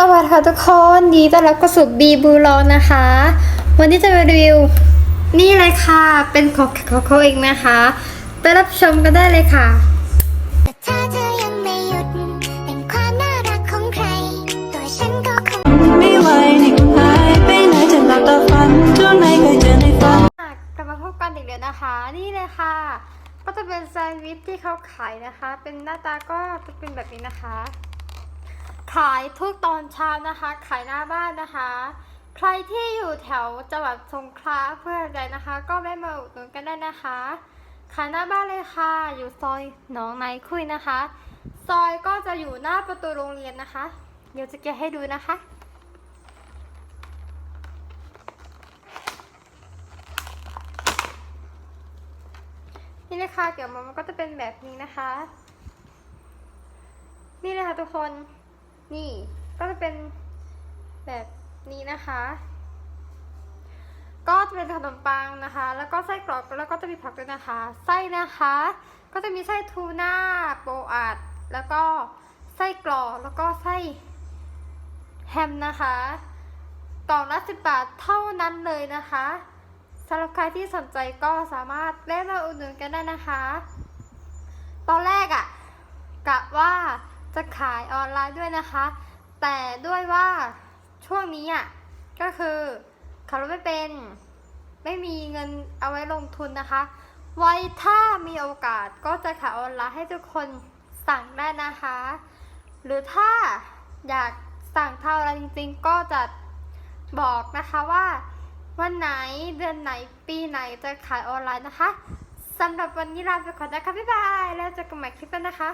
สวัสดีค่ะทุกคนยินดีต้อนรับเข้าสู่บีบูลองนะคะ วันนี้จะมารีวิว นี่เลยค่ะ เป็นของของเขาเองนะคะไปรับชมกันได้เลยค่ะแต่ถ้าเธอยังไม่หยุดเป็นความน่ารักของใครตัวฉันก็คงไม่ไหวนี่ก็หายไปไหนจะหลับตาฝันเท่าไหนเคยเจอในฝันกลับมาพบกันอีกแล้วนะคะ นี่เลยค่ะ ก็จะเป็นแซนด์วิชที่เขาขายนะคะ เป็นหน้าตาก็จะเป็นแบบนี้นะคะ ขายทุกตอนเช้านะคะ ขายหน้าบ้านนะคะ ใครที่อยู่แถวจังหวัดสงขลาเพื่ออะไรนะคะ ก็แวะมาอุดหนุนกันได้นะคะ ขายหน้าบ้านเลยค่ะ อยู่ซอยหนองในคุยนะคะ ซอยก็จะอยู่หน้าประตูโรงเรียนนะคะ เดี๋ยวจะแกะให้ดูนะคะ นี่เลยค่ะเกี่ยวมันก็จะเป็นแบบนี้นะคะ นี่เลยค่ะทุกคน นี่ก็จะเป็นแบบนี้นะคะ ก็จะเป็นขนมปังนะคะ แล้วก็ไส้กรอกแล้วก็จะมีผักด้วยนะคะ ไส้นะคะ ก็จะมีไส้ทูน่าโปอัดแล้วก็ไส้กรอกแล้วก็ไส้แฮมนะคะกล่องละสิบบาทเท่านั้นเลยนะคะสำหรับใครที่สนใจก็สามารถเล่นมาอุดหนุนกันได้นะคะ ตอนแรกอะ่ะกะว่า จะขายออนไลน์ด้วยนะคะ แต่ด้วยว่าช่วงนี้อะก็คือขับรถไม่เป็น ไม่มีเงินเอาไว้ลงทุนนะคะ ไว้ถ้ามีโอกาสก็จะขายออนไลน์ให้ทุกคนสั่งได้นะคะ หรือถ้าอยากสั่งเท่าอะไรจริงๆ ก็จะบอกนะคะว่า วันไหนเดือนไหนปีไหนจะขายออนไลน์นะคะสำหรับวันนี้ลาไปก่อนนะคะบ๊ายบาย แล้วเจอกันใหม่คลิปหน้านะคะ